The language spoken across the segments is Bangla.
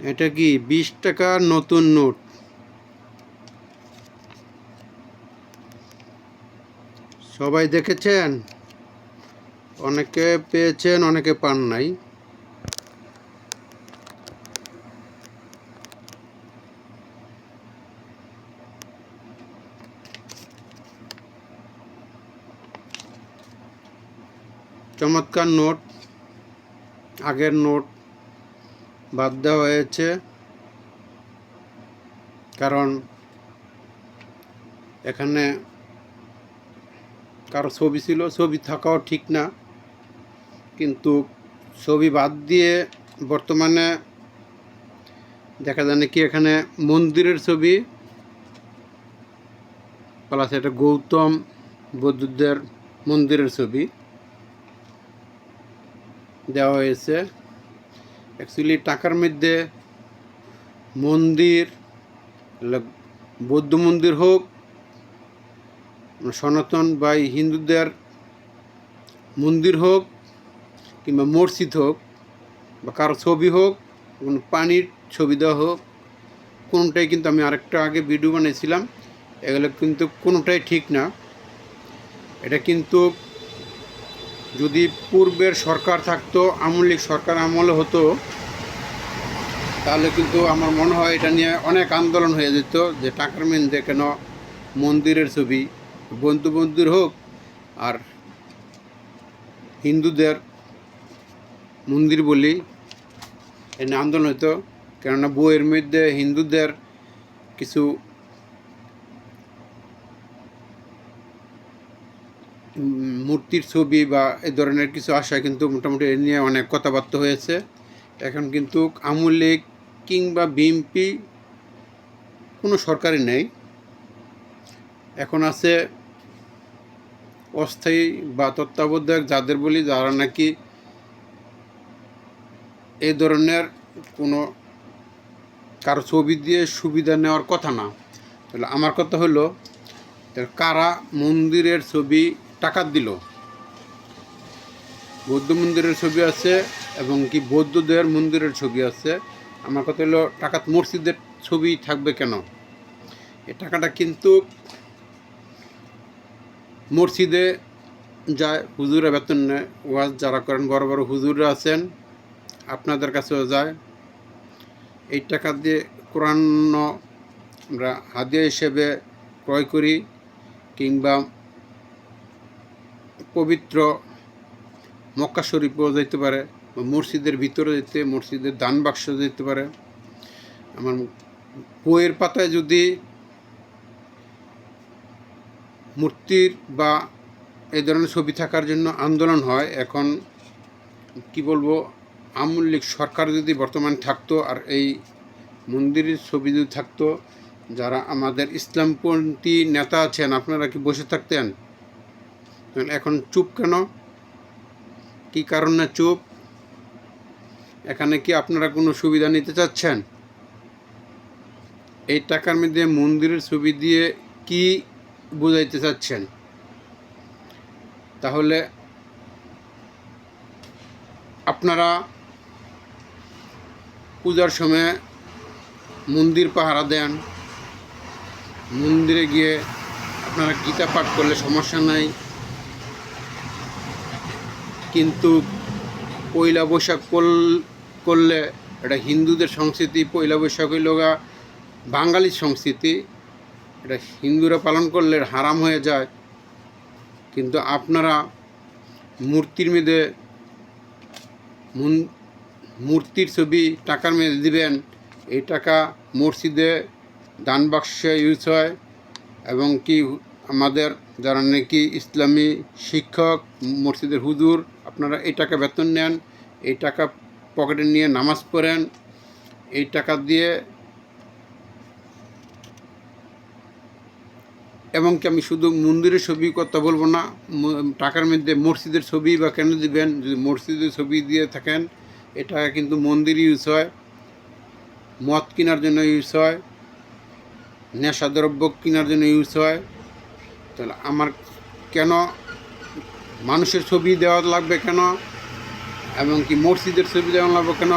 এটা কি বিশ টাকার নতুন নোট? সবাই দেখেছেন? অনেকে পেয়েছেন, অনেকে পান নাই। চমৎকার নোট, আগের নোট। বাদ দেওয়া হয়েছে। কারণ এখানে কারও ছবি ছিল, ছবি থাকাও ঠিক না। কিন্তু ছবি বাদ দিয়ে বর্তমানে দেখা যায় নাকি এখানে মন্দিরের ছবি, প্লাস এটা গৌতম বুদ্ধদের মন্দিরের ছবি দেওয়া হয়েছে। অ্যাকচুয়ালি টাকার মধ্যে মন্দির বৌদ্ধ মন্দির হোক, সনাতন বা হিন্দুদের মন্দির হোক, কিংবা মসজিদ হোক, বা কারও ছবি হোক, কোনো পানির ছবি দেওয়া হোক, কোনোটাই কিন্তু আমি আরেকটা আগে ভিডিও বানিয়েছিলাম। এগুলো কিন্তু কোনোটাই ঠিক না। এটা কিন্তু যদি পূর্বের সরকার থাকতো আমলিক সরকার আমলে হতো, তাহলে কিন্তু আমার মনে হয় এটা নিয়ে অনেক আন্দোলন হয়ে যেত যে টাকার মেনতে কেন মন্দিরের ছবি, বন্ধু মন্দির হোক আর হিন্দুদের মন্দির বলি, এ আন্দোলন হতো কেননা বইয়ের মধ্যে হিন্দুদের কিছু মূর্তির ছবি বা এ ধরনের কিছু আশা কিন্তু মোটামুটি এ নিয়ে অনেক কথাবার্তা হয়েছে। এখন কিন্তু আমুলিক কিংবা বিএমপি কোনো সরকারই নেই। এখন আছে অস্থায়ী বা তত্ত্বাবধায়ক যাদের বলি যারা নাকি এই ধরনের কোনো কারও ছবি দিয়ে সুবিধা নেওয়ার কথা না। তাহলে আমার কথা হলো কারা মন্দিরের ছবি টাকা দিল। বৌদ্ধ মন্দিরের ছবি আছে এবং কি বৌদ্ধদের মন্দিরের ছবি আছে। আমার কথা হলো, টাকাত মসজিদের ছবি থাকবে কেন? এ টাকাটা কিন্তু মসজিদে যায়, হুজুরা বেতন নেয়, ওয়াজ যারা করেন, বড় বড় হুজুররা আছেন, আপনাদের কাছেও যায়। এই টাকা দিয়ে কোরআন আমরা হাদিয়া হিসেবে ক্রয় করি কিংবা পবিত্র মক্কা শরীফও যেতে পারে, বা মসজিদের ভিতরে যেতে মসজিদের দান বাক্স যেতে পারে। আমার বইয়ের পাতায় যদি মূর্তির বা এই ধরনের ছবি থাকার জন্য আন্দোলন হয়, এখন কি বলব আমূল্যিক সরকার যদি বর্তমান থাকতো আর এই মন্দিরের ছবি যদি থাকতো, যারা আমাদের ইসলামপন্থী নেতা আছেন, আপনারা কি বসে থাকতেন? এখন চুপ কেন? কি কারণে চুপ? এখানে কি আপনারা কোনো সুবিধা নিতে চাচ্ছেন? এই টাকার মধ্যে মন্দিরের ছবি দিয়ে কি বোঝাইতে চাচ্ছেন? তাহলে আপনারা পূজার সময় মন্দির পাহারা দেন। মন্দিরে গিয়ে আপনারা গীতা পাঠ করলে সমস্যা নাই। কিন্তু পয়লা বৈশাখ করল- এটা হিন্দুদের সংস্কৃতি, পয়লা বৈশাখ হইল গা বাঙালির সংস্কৃতি। এটা হিন্দুরা পালন করলে হারাম হয়ে যায়। কিন্তু আপনারা মূর্তির মেয়েদে মূর্তির ছবি, টাকার মেয়েদে দিবেন, এই টাকা মসজিদে দান বাক্সে ইউজ হয় এবং কি আমাদের যারা নাকি ইসলামী শিক্ষক, মসজিদের হুজুর আপনারা এই টাকা বেতন নেন, এই টাকা পকেটে নিয়ে নামাজ পড়েন, এই টাকা দিয়ে এবং কি আমি শুধু মন্দিরের ছবি কথা বলব না টাকার মধ্যে মসজিদের ছবি বা কেন দিবেন, যদি মসজিদের ছবি দিয়ে থাকেন এটা কিন্তু মন্দির ইউজ হয়, মদ কেনার জন্য ইউজ হয়, নেশাদ্রব্য কেনার জন্য ইউজ হয়। তাহলে আমার কেন মানুষের ছবি দেওয়া লাগবে কেন? এবং কি মসজিদের ছবি দেওয়া লাগবে কেন?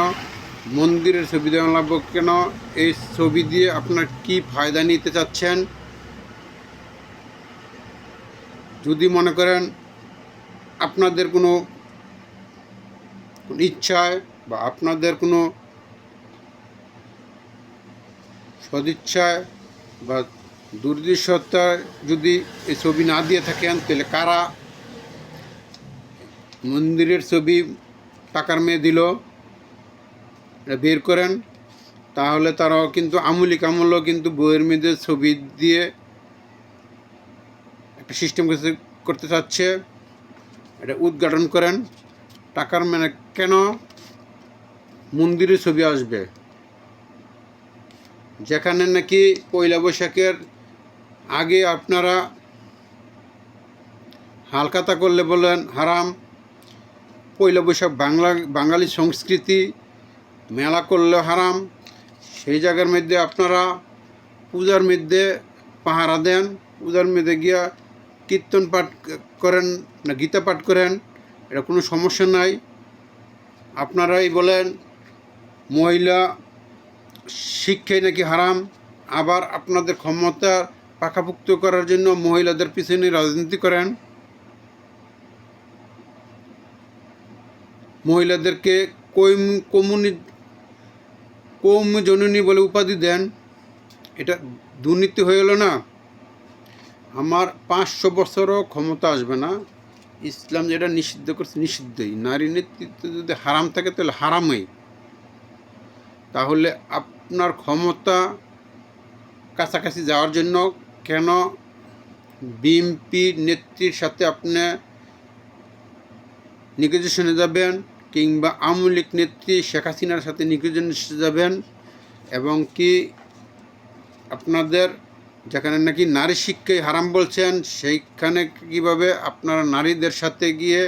মন্দিরের ছবি দেওয়া লাগবে কেন? এই ছবি দিয়ে আপনার কি ফায়দা নিতে চাচ্ছেন? যদি মনে করেন আপনাদের কোনো ইচ্ছায় বা আপনাদের কোনো সদিচ্ছায় বা দুর্দৃশ্যতায় যদি এই ছবি না দিয়ে থাকেন, তাহলে কারা মন্দিরের ছবি টাকার মেয়ে দিল বের করেন। তাহলে তারাও কিন্তু আমূলিক আমলও কিন্তু বইয়ের মেয়েদের ছবি দিয়ে একটা সিস্টেম করতে চাচ্ছে। এটা উদ্ঘাটন করেন। টাকার মানে কেন মন্দিরে ছবি আসবে? যেখানে নাকি পয়লা বৈশাখের আগে আপনারা হালকাতা করলে বলেন হারাম পয়লা বৈশাখ বাংলা, বাঙালি সংস্কৃতি, মেলা করলে হারাম। সেই জায়গার মধ্যে আপনারা পূজার মধ্যে পাহারা দেন। পূজার মধ্যে গিয়া কীর্তন পাঠ করেন না গীতা পাঠ করেন, এটা কোনো সমস্যা নাই। আপনারাই বলেন, মহিলা শিক্ষাই নাকি হারাম। আবার আপনাদের ক্ষমতা পাকাপুক্ত করার জন্য মহিলাদের পিছনে রাজনীতি করেন। মহিলাদেরকে কৈম কমুনি, কৌম জননী বলে উপাধি দেন। এটা দুর্নীতি হয়ে গেল না? আমার পাঁচশো বছরও ক্ষমতা আসবে না। ইসলাম যেটা নিষিদ্ধ করছে, নিষিদ্ধই। নারী নেতৃত্ব যদি হারাম থাকে, তাহলে হারামই। তাহলে আপনার ক্ষমতা কাছাকাছি যাওয়ার জন্য কেন বিএমপি নেত্রীর সাথে আপনি নিগোজিয়েশনে যাবেন? কিংবা আওয়ামী লীগ নেত্রী শেখ হাসিনার সাথে নিগোজিয়েশনে যাবেন এবং কি আপনাদের যেখানে নাকি নারী শিক্ষাই হারাম বলছেন, সেইখানে কীভাবে আপনারা নারীদের সাথে গিয়ে